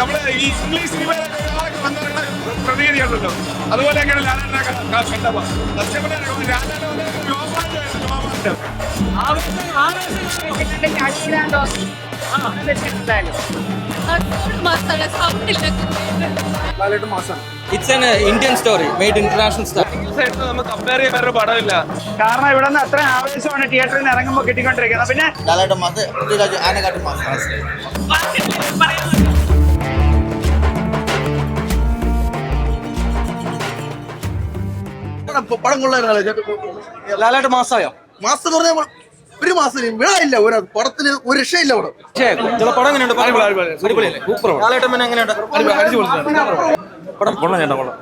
നമ്മൾ ഈ ഇംഗ്ലീഷ് സിനിമയിലൊക്കെ ഒരാളൊക്കെ വന്നിറങ്ങുന്ന പ്രതീതിയുണ്ടല്ലോ അതുപോലെയൊക്കെയാണ് ലാലേട്ടനെ കണ്ടപ്പോ സത്യം പറഞ്ഞാൽ ലാലേട്ടൻ വന്ന രോമാഞ്ചമായിരുന്നു രോമാഞ്ചം it's an Indian story made international story തീർച്ചയായിട്ടും നമുക്ക് കമ്പയർ ചെയ്യാൻ വേറെ പടമില്ല. കാരണം ഇവിടെ നിന്ന് അത്ര ആവേശമാണ് തിയേറ്ററിൽ നിന്ന് ഇറങ്ങുമ്പോൾ കിട്ടിക്കൊണ്ടിരിക്കുന്നത്. പിന്നെ മാസ് പടം കൊള്ളാൻ ലാലായിട്ട് മാസമായോ? മാസം എന്ന് പറഞ്ഞാൽ ഒരു മാസം വിളയില്ല. ഒരു പടത്തിന് ഒരു രക്ഷയില്ല അവിടെ പടം എങ്ങനെയുണ്ട്? ലാലേട്ടൻ പിന്നെ എങ്ങനെയുണ്ട്? പടം കൊള്ളാം ചേട്ടാ കൊള്ളാം.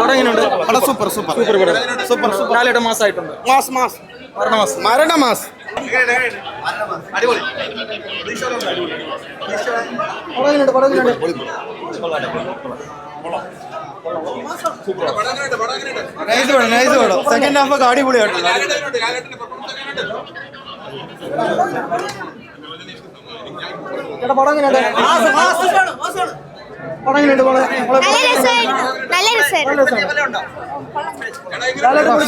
പടം എങ്ങനെയുണ്ട്? പടം സൂപ്പർ സൂപ്പർ. സൂപ്പർ പടം. Super super. ലാലേട്ടൻ മാസായിട്ടുണ്ട് മാസ് മാസ്. മരണമാസം. മരണ മാസ് നൈസ് പടം നൈസ് പടം സെക്കൻഡ് ഹാഫ് ഒക്കെ അടിപൊളിയായിട്ടുണ്ട് ചേട്ടാ പടം എങ്ങനെയുണ്ട്? പടം എങ്ങനെയുണ്ട്?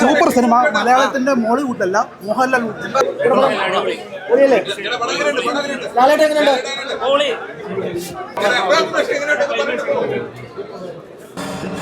സൂപ്പർ സിനിമ മലയാളത്തിന്റെ മോളിവുഡ് അല്ല മോഹൻലാൽ ലാലേട്ടൻ എങ്ങനെയുണ്ട്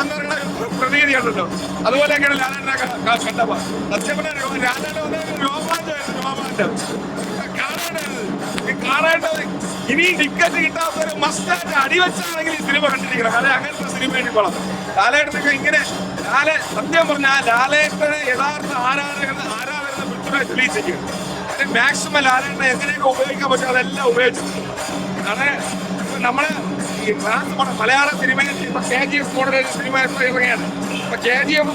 വന്നിറങ്ങുന്ന പ്രതീതിയുണ്ടല്ലോ അതുപോലെയൊക്കെയാണ് ലാലേട്ടനെ കണ്ടപ്പോൾ സത്യം പറഞ്ഞാൽ ലാലേട്ടൻ വന്ന രോമാഞ്ചമായിരുന്നു രോമാഞ്ചം കാണേണ്ടത് ഇനി ടിക്കറ്റ് കിട്ടാത്തൊരു മസ്റ്റായിട്ട് അടിവെച്ചാണെങ്കിൽ ഈ സിനിമ കണ്ടിരിക്കണം. അല്ലെ അങ്ങനത്തെ സിനിമ കൊള്ളാം ലാലേട്ടനൊക്കെ ഇങ്ങനെ ലാല സത്യം പറഞ്ഞാൽ ലാലേട്ടന് യഥാർത്ഥ ആരാധകർ ആരാധകരെ പൃഥ്വിരാജ് തെളിയിച്ചിരിക്കും മാക്സിമം ലാലേട്ടനെ എങ്ങനെയൊക്കെ ഉപയോഗിക്കാൻ പറ്റും അതെല്ലാം ഉപയോഗിച്ചു കാരണം നമ്മൾ ഈ ക്ലാസ് പടം മലയാള സിനിമയിൽ ഇപ്പൊ കെ ജി എഫ് മോഡൽ സിനിമ ഇറങ്ങിയാണ് ഇപ്പൊ K G F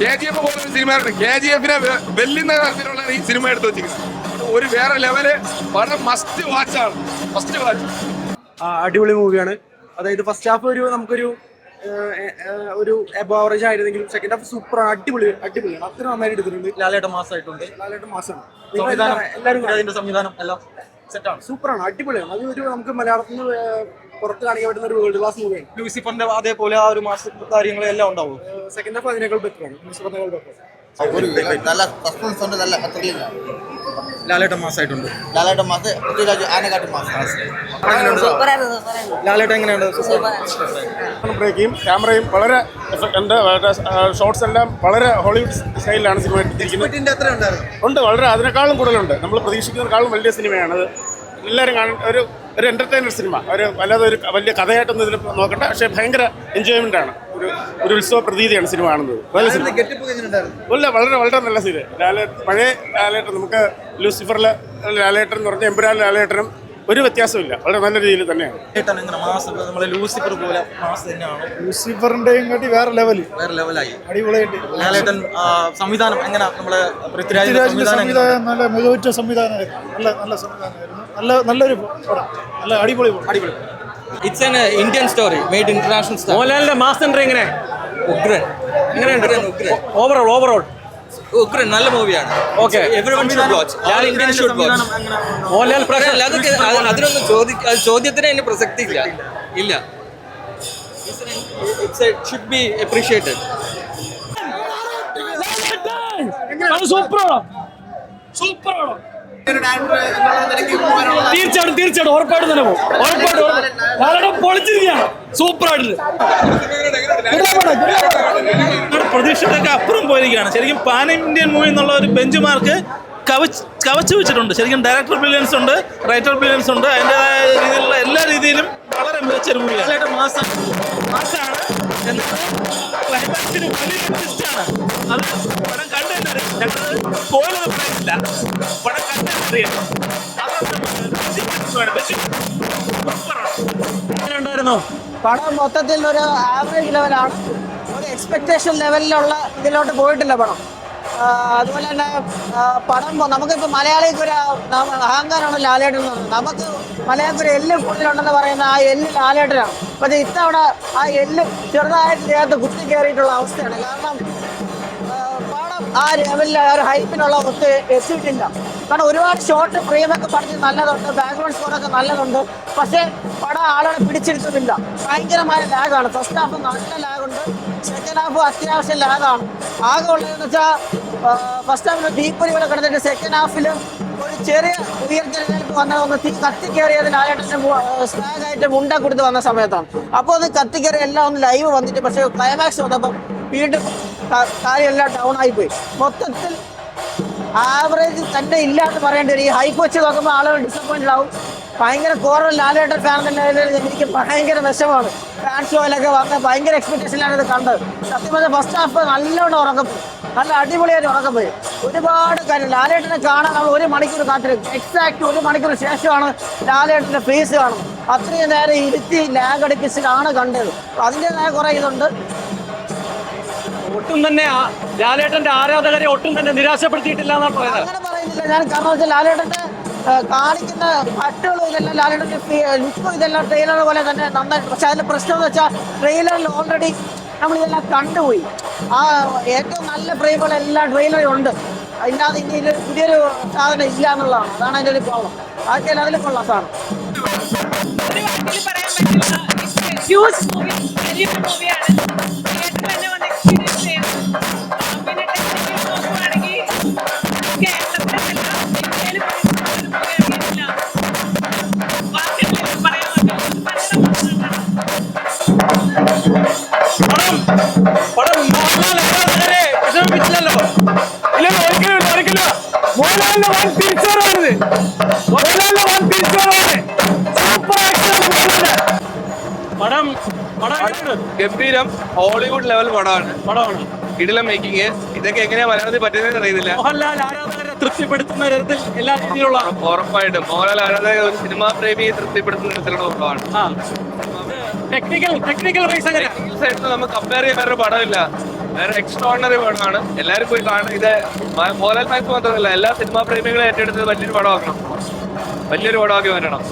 K G F പോലൊരു സിനിമ കെ ജി എഫിനെ വെല്ലുന്ന തരത്തിലുള്ള ഈ സിനിമ എടുത്തു വെച്ചിരിക്കുന്നത്. ഒരു വേറെ ലെവൽ വളരെ മസ്റ്റ് വാച്ചാണ് മസ്റ്റ് വാച്ച് അടിപൊളി മൂവിയാണ് അതായത് ഫസ്റ്റ് ഹാഫ് ഒരു നമുക്കൊരു ഒരു എബോ ആവറേജ് ആയിരുന്നെങ്കിലും സെക്കൻഡ് ഹാഫ് സൂപ്പർ അടിപൊളി അടിപൊളിയാണ് അത്ര നന്നായിട്ട് എടുത്തിട്ടുണ്ട്. ലാലേട്ട മാസമായിട്ടുണ്ട് ലാലേട്ട മാസമാണ് സംവിധാനം. എല്ലാവരും സംവിധാനം എല്ലാം. സെറ്റാണ് സൂപ്പറാണ് അടിപൊളിയാണ്. അത് ഒരു നമുക്ക് മലയാളത്തിൽ നിന്ന് പുറത്ത് കാണിക്കാൻ പറ്റുന്ന ഒരു വേൾഡ് ക്ലാസ് മൂവിയാണ് ലൂസിഫറിന്റെ അതേപോലെ ആ ഒരു മാസ കാര്യങ്ങളെല്ലാം ഉണ്ടാവും. സെക്കൻഡ് ഹാഫ് അതിനേക്കാൾ ബെറ്ററാണ് ലൂസിഫറിനേക്കാൾ ബെറ്റർ ഒരു നല്ല സസ്പെൻസ് ഉണ്ട് നല്ല ത്രില്ലിംഗ് ലാലേട്ടൻ മാസമായിട്ടുണ്ട് ലാലേട്ടൻ മാസ് പൃഥ്വിരാജ് ആനക്കാട്ടി മാസ്. ലാലേട്ടൻ എങ്ങനെയുണ്ട്? ബ്രേക്കും ക്യാമറയും വളരെ ഉണ്ട്. വളരെ ഷോർട്സ് എല്ലാം വളരെ ഹോളിവുഡ് സ്റ്റൈലിലാണ് സിനിമ ഉണ്ട് വളരെ അതിനേക്കാളും കൂടുതലുണ്ട്. നമ്മൾ പ്രതീക്ഷിക്കുന്നതിനേക്കാളും വലിയ സിനിമയാണ് എല്ലാവരും കാണാൻ ഒരു ഒരു എന്റർടൈനർ സിനിമ ഒരു അല്ലാതെ ഒരു വലിയ കഥയായിട്ടൊന്നും ഇതിൽ നോക്കണ്ട. പക്ഷേ ഭയങ്കര എൻജോയ്മെന്റ് ആണ്. ഒരു ഒരു ഉത്സവ പ്രതീതിയാണ് സിനിമ കാണുന്നത്. നല്ല സിനിമ ഇല്ല വളരെ വളരെ നല്ല സിനിമ ലാലേ പഴയ ലാലേട്ടൻ നമുക്ക് ലൂസിഫറിലെ ലാലേട്ടൻ എന്ന് പറഞ്ഞ എമ്പുരാൻ ലാലേട്ടനും ഒരു വ്യത്യാസമില്ല വളരെ നല്ല രീതിയിൽ തന്നെയാണ്. ലൂസിഫർ പോലെ ലൂസിഫറിന്റെയും കാട്ടി വേറെ ലെവൽ വേറെ ലെവലായി അടിപൊളിയായിട്ട്. ലാലേട്ടൻ സംവിധാനം എങ്ങനെ? നമ്മളെ പൃഥ്വിരാജ് സംവിധാനം? സംവിധാനം നല്ല മികവുറ്റ സംവിധാനമായിരുന്നു നല്ല നല്ല സംവിധാനമായിരുന്നു. നല്ല നല്ലൊരു പടം. നല്ല അടിപൊളി അടിപൊളി it's an Indian story made international story മോഹൻലാലിന്റെ മാസ് എൻട്രി എങ്ങനെ? ഉഗ്രൻ. എങ്ങനെയുണ്ട്? ഉഗ്രൻ. ഓവറോൾ ഓവറോൾ ഉഗ്രൻ നല്ല മൂവിയാണ് okay everyone should watch all Indian should watch Mohanlal പ്രശ്നം അതൊക്കെ അത് അതിനൊന്നും ചോദി അത് ചോദ്യത്തിന് അതിന് പ്രസക്തി ഇല്ല. ഇല്ല ഇറ്റ്സ് ഷുഡ് ബി അപ്രീഷിയേറ്റഡ് സൂപ്പറാണോ? സൂപ്പറാണോ? തീർച്ചയായിട്ടും തീർച്ചയായിട്ടും. ഉറപ്പായിട്ടും തന്നെ പോകും. ഉറപ്പായിട്ടും ഉറപ്പായിട്ടും. പൊളിച്ചിരിക്കുകയാണ്. സൂപ്പർ സൂപ്പറായിട്ട് പ്രതീക്ഷയുടെയൊക്കെ അപ്പുറം പോയിരിക്കുകയാണ്. ശരിക്കും പാൻ ഇന്ത്യൻ മൂവി എന്നുള്ള ഒരു ബെഞ്ച് മാർക്ക് കവച്ച് കവച്ചു വെച്ചിട്ടുണ്ട്. ശരിക്കും ഡയറക്ടർ ബ്രില്യൻസ് ഉണ്ട് റൈറ്റർ ബ്രില്യൻസ് ഉണ്ട്. അതിന്റെതായ രീതിയിലുള്ള എല്ലാ രീതിയിലും വളരെ മികച്ചൊരു മൂവിയാണ് മാസമാണ് എന്നാൽ ക്ലൈമാക്സിന് ട്വിസ്റ്റാണ് അത് പടം കണ്ടു പടം മൊത്തത്തിൽ ഒരു ആവറേജ് ലെവലാണ് ഒരു എക്സ്പെക്ടേഷൻ ലെവലിലുള്ള ഇതിലോട്ട് പോയിട്ടില്ല പടം. അതുപോലെ തന്നെ പടം നമുക്കിപ്പോൾ മലയാളിക്ക് ഒരു അഹങ്കാരമാണ് ലാലേട്ടൻ എന്ന് പറയുന്നത്. നമുക്ക് മലയാളത്തിൽ ഒരു എല്ല് കൂടുതലുണ്ടെന്ന് പറയുന്ന ആ എല്ല് ലാലേട്ടനാണ്. പക്ഷേ ഇത്തവണ ആ എല്ല് ചെറുതായിട്ട് ദേഹത്ത് കുത്തി കയറിയിട്ടുള്ള അവസ്ഥയാണ്. കാരണം ആ ലെവലിൽ ഒരു ഹൈപ്പിനുള്ള അവസ്ഥ എത്തിയിട്ടില്ല. കാരണം ഒരുപാട് ഷോർട്ട് ഫ്രെയിമൊക്കെ പഠിച്ച് നല്ലതുണ്ട് ബാക്ക്ഗ്രൗണ്ട് സ്കോറൊക്കെ നല്ലതുണ്ട്. പക്ഷേ പടം ആളുകളെ പിടിച്ചെടുത്തിട്ടില്ല ഭയങ്കരമായ ലാഗാണ് ഫസ്റ്റ് ഹാഫ് നല്ല ലാഗുണ്ട് സെക്കൻഡ് ഹാഫ് അത്യാവശ്യം ലാഗാണ് ആകെ ഉള്ളതെന്ന് വെച്ചാൽ ഫസ്റ്റ് ഹാഫിൽ ദീപ്പൊലി കൂടെ കിടന്നിട്ട് സെക്കൻഡ് ഹാഫിൽ ഒരു ചെറിയ ഉയർത്തെഴുന്നേൽപ്പ് വന്നതൊന്ന് തീ കത്തിക്കേറിയതിനായിട്ട് സ്നാഗായിട്ട് മുണ്ട കൊടുത്ത് വന്ന സമയത്താണ്. അപ്പോൾ അത് കത്തിക്കേറി എല്ലാം ഒന്ന് ലൈവ് വന്നിട്ട് പക്ഷേ ക്ലൈമാക്സ് വന്നപ്പം വീണ്ടും കാര്യമെല്ലാം ഡൗൺ ആയിപ്പോയി മൊത്തത്തിൽ ആവറേജ് തന്നെ ഇല്ല എന്ന് പറയേണ്ടി വരും. ഈ ഹൈപ്പ് വെച്ച് നോക്കുമ്പോൾ ആളുകൾ ഡിസപ്പോയിന്റഡ് ആവും. ഭയങ്കര കോറൽ ലാലേട്ടൻ ഫാൻ തന്നെ എനിക്ക് ഭയങ്കര വിഷമമാണ്. ഫാൻ ഷോയിലൊക്കെ വന്ന് ഭയങ്കര എക്സ്പെക്ടേഷനിലാണ് ഇത് കണ്ടത്. സത്യം പറഞ്ഞാൽ ഫസ്റ്റ് ഹാഫ് നല്ലോണം ഉറക്കപ്പോയി നല്ല അടിപൊളിയായിട്ട് ഉറക്കപ്പോയി ഒരുപാട് കാര്യം. ലാലേട്ടനെ കാണാൻ നമ്മൾ ഒരു മണിക്കൂർ കാത്തിരിക്കും. എക്സാക്ട് ഒരു മണിക്കൂർ ശേഷമാണ് ലാലേട്ടന്റെ ഫേസ് കാണുന്നത്. അത്രയും നേരം ഇരുത്തി ലാഗ് അടുപ്പിച്ചിട്ടാണ് കണ്ടത്. അതിന്റെതായ കുറേ ഇതുണ്ട്. ഒട്ടും തന്നെ ആ- ലാലേട്ടന്റെ ആരാധകരെ ഒട്ടും തന്നെ നിരാശപ്പെടുത്തിയിട്ടില്ല എന്നാണ് പറയുന്നത്. അങ്ങനെ പറയുന്നില്ല. ഞാൻ കാരണം വെച്ചാൽ ലാലേട്ടന്റെ കാണിക്കുന്ന പട്ടുകളും ഇതെല്ലാം ലാലേട്ടന്റെ ലുക്കും ഇതെല്ലാം ട്രെയിലർ പോലെ തന്നെ നന്നായിട്ട്. പക്ഷെ അതിന്റെ പ്രശ്നം എന്ന് വെച്ചാൽ ട്രെയിലറിൽ ഓൾറെഡി നമ്മൾ ഇതെല്ലാം കണ്ടുപോയി. ആ ഏറ്റവും നല്ല ഫ്രെയിമുകളെല്ലാം ട്രെയിലറിൽ ഉണ്ട്. അതിനകത്ത് ഇനി ഇതിൽ പുതിയൊരു സാധനം ഇല്ല എന്നുള്ളതാണ്. അതാണ് അതിന്റെ ഒരു പ്രോബ്ലം അതൊക്കെ അതിൽ കൊള്ളാം സാധനം ഹ്യൂജ് മൂവി വലിയൊരു മൂവിയാണ് ഗംഭീരം ഹോളിവുഡ് ലെവൽ പടമാണ്. പടമാണ്. ഇടില മേക്കിംഗ് ഇതൊക്കെ എങ്ങനെയാ മലയാളത്തിൽ പറ്റുന്നതെന്ന് അറിയുന്നില്ല മോഹൻലാൽ ആരാധകരെ തൃപ്തിപ്പെടുത്തുന്ന തരത്തിൽ എല്ലാ രീതിയിലുള്ള ഉറപ്പായിട്ടും. മോഹൻലാൽ ആരാധക ഒരു സിനിമാ പ്രേമിയെ തൃപ്തിപ്പെടുത്തുന്ന തരത്തിലുള്ള പടമാണ്. ടെക്നിക്കൽ ടെക്നിക്കൽ സൈഡിൽ നമുക്ക് കമ്പയർ ചെയ്യാൻ വേറെ പടമില്ല. വേറെ എക്സ്ട്രോണറി പടമാണ്. എല്ലാവരും പോയി കാണും. ഇത് മോഹൻലാൽ ഫാൻസ് മാത്രമല്ല എല്ലാ സിനിമാ പ്രേമികളെ ഏറ്റെടുത്ത് വലിയൊരു പടമാക്കണം. വലിയൊരു പടമാക്കി വരണം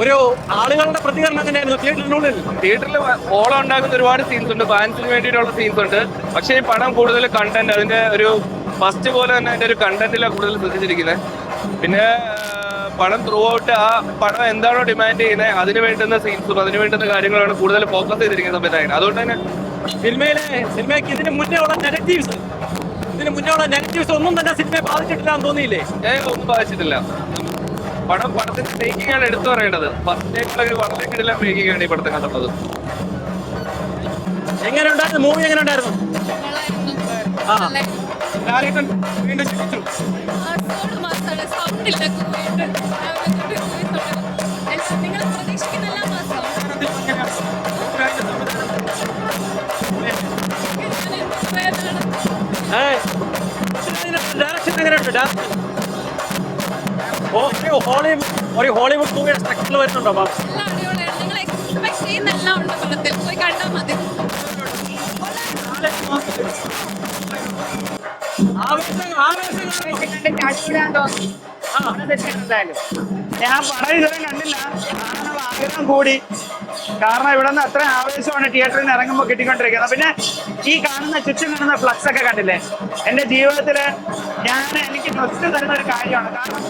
ഒരു ആളുകളുടെ പ്രതികരണം എങ്ങനെയായിരുന്നു തിയേറ്ററിനുള്ളിൽ തിയേറ്ററിൽ ഓളം ഉണ്ടാക്കുന്ന ഒരുപാട് സീൻസ് ഉണ്ട്. ഫാൻസിന് വേണ്ടിയിട്ടുള്ള സീൻസ് ഉണ്ട്. പക്ഷേ ഈ പടം കൂടുതൽ കണ്ടന്റ് അതിന്റെ ഒരു ഫസ്റ്റ് പോലെ തന്നെ അതിന്റെ ഒരു കണ്ടന്റിലാണ് കൂടുതൽ ശ്രദ്ധിച്ചിരിക്കുന്നത് പിന്നെ പടം ത്രൂ ഔട്ട് ആ പടം എന്താണോ ഡിമാൻഡ് ചെയ്യുന്നത് അതിന് വേണ്ടുന്ന സീൻസും അതിന് വേണ്ടുന്ന കാര്യങ്ങളാണ് കൂടുതൽ ഫോക്കസ് ചെയ്തിരിക്കുന്ന സംവിധായകൻ അതുകൊണ്ട് തന്നെ സിനിമയിലെ സിനിമയ്ക്ക് ഇതിന് മുന്നേ ഉള്ള നെഗറ്റീവ്സ് ഇതിന് മുന്നേ ഉള്ള നെഗറ്റീവ്സ് ഒന്നും തന്നെ സിനിമയെ ബാധിച്ചിട്ടില്ല എന്ന് തോന്നിയില്ലേ? ഒന്നും ബാധിച്ചിട്ടില്ല. പടം പടത്തിന്റെ മേക്കിംഗ് ആണ് എടുത്തു പറയേണ്ടത്. ഫസ്റ്റ് വളരെ കിടിലം മേക്കിംഗ് ആണ് ഈ പടത്തെ കണ്ടുള്ളത് എങ്ങനെ ഉണ്ടായിരുന്നു മൂവി എങ്ങനെ ഉണ്ടായിരുന്നു ആ. ലാലേട്ടൻ വീണ്ടും മാസവും ഡയറക്ഷൻ എങ്ങനെയുണ്ട്? ഡയറക്ഷൻ ഒരു ഹോളിവുഡ് ഒരു മൂവിയുടെ സ്ട്രക്ചറിൽ വരുന്നുണ്ടോ മാം ഞാൻ പടം ഇതുവരെ കണ്ടില്ല. ആഗ്രഹം കൂടി. കാരണം ഇവിടെ നിന്ന് അത്ര ആവേശമാണ് തിയേറ്ററിൽ നിന്ന് ഇറങ്ങുമ്പോൾ കിട്ടിക്കൊണ്ടിരിക്കുന്നത്. പിന്നെ ഈ കാണുന്ന ചുറ്റും കാണുന്ന ഫ്ലക്സ് ഒക്കെ കണ്ടില്ലേ? എന്റെ ജീവിതത്തിൽ ഞാൻ എനിക്ക് ട്രസ്റ്റ് തരുന്ന ഒരു കാര്യമാണ്. കാരണം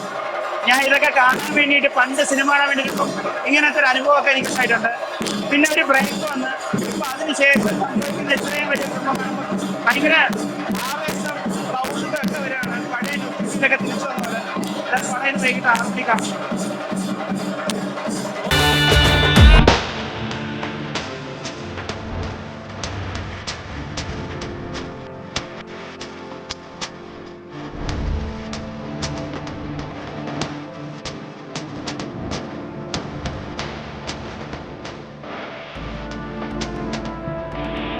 ഞാൻ ഇതൊക്കെ കാണാൻ വേണ്ടിയിട്ട് പണ്ട് സിനിമ കാണാൻ വേണ്ടിയിട്ട് ഇപ്പം ഇങ്ങനത്തെ ഒരു അനുഭവമൊക്കെ എനിക്ക് ഉണ്ടായിട്ടുണ്ട്. പിന്നെ ഒരു ബ്രേക്ക് വന്ന് ഇപ്പൊ അതിനുശേഷം ഇത് ഇത്രയും വലിയ ഭയങ്കര ആവേശം കൗതുകമൊക്കെ വരികയാണ്. പഴയ ന്യൂസിലൊക്കെ തിരിച്ചു വന്നത്. പഴയ വൈകിട്ട് ആർത്തി കാണും